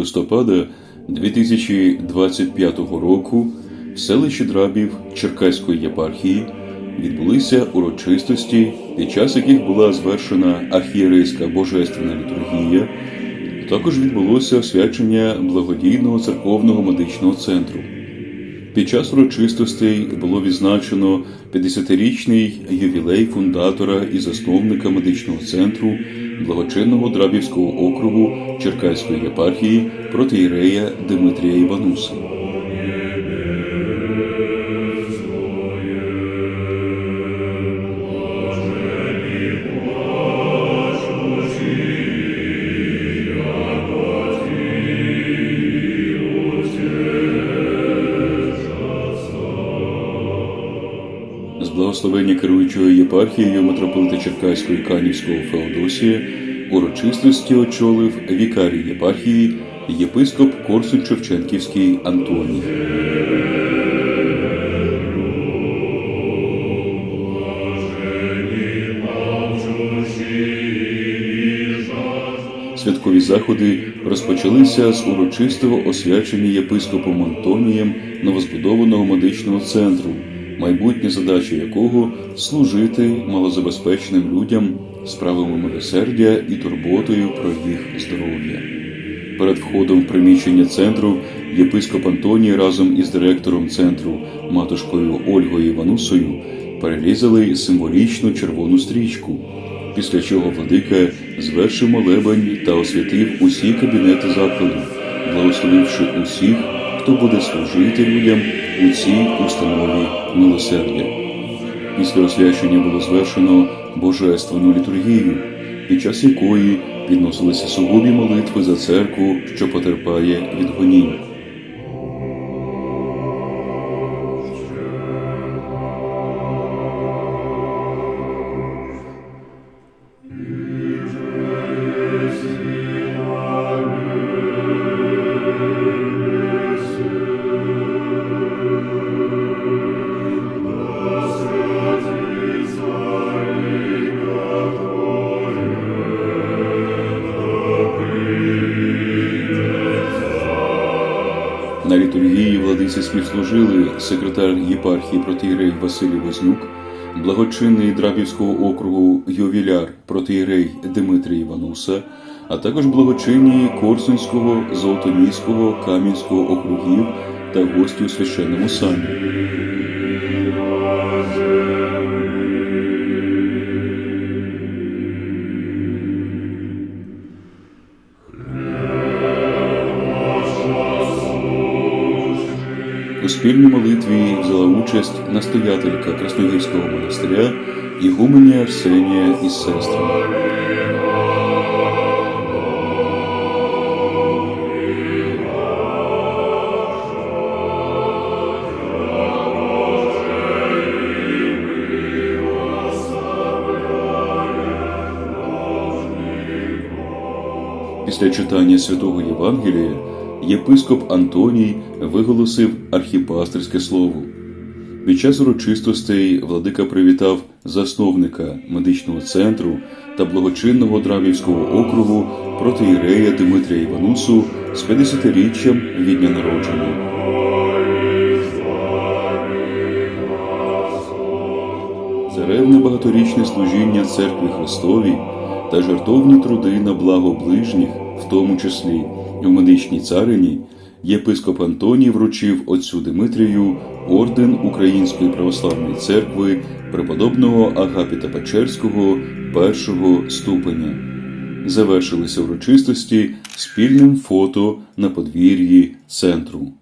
листопада 2025 року в селищі Драбів Черкаської єпархії відбулися урочистості, під час яких була звершена архієрейська божественна літургія. Також відбулося освячення благодійного церковного медичного центру. Під час урочистостей було відзначено 50-річний ювілей фундатора і засновника медичного центру благочинного Драбівського округу Черкаської єпархії протиєрея Дмитрія Івануса. Благословення керуючого єпархією митрополита Черкаського і Канівського Феодосія урочистості очолив вікарій єпархії єпископ Корсунь Шевченківський Антоній. Святкові заходи розпочалися з урочистого освячення єпископом Антонієм новозбудованого медичного центру, майбутня задача якого служити малозабезпеченим людям справами милосердя і турботою про їх здоров'я. Перед входом в приміщення центру єпископ Антоній разом із директором центру матушкою Ольгою Іванусою перерізали символічну червону стрічку, після чого владика звершив молебень та освятив усі кабінети закладу, благословивши усіх, хто буде служити людям у цій установі милосердя. Після освячення було звершено божественну літургію, під час якої підносилися сугубі молитви за церкву, що потерпає від гонінь. На літургії владиці співслужили секретар єпархії протиєрей Василій Вознюк, благочинний Драбівського округу ювіляр протиєрей Дмитрій Івануса, а також благочинні Корсунського, Золотоміського, Кам'янського округів та гості у священному сані. Спільній молитві взяла участь настоятелька Красногірського монастиря Ігуменя Арсенія із сестрами. Після читання святого Євангелія єпископ Антоній виголосив архіпастерське слово. Під час урочистостей владика привітав засновника медичного центру та благочинного Дравівського округу протиєрея Дмитрія Іванусу з 50-річчям від дня народження. За ревне багаторічне служіння церкві Христовій та жертовні труди на благо ближніх, в тому числі у медичній царині, єпископ Антоній вручив отцю Димитрію орден Української православної церкви преподобного Агапіта Печерського першого ступеня. Завершилися урочистості спільним фото на подвір'ї центру.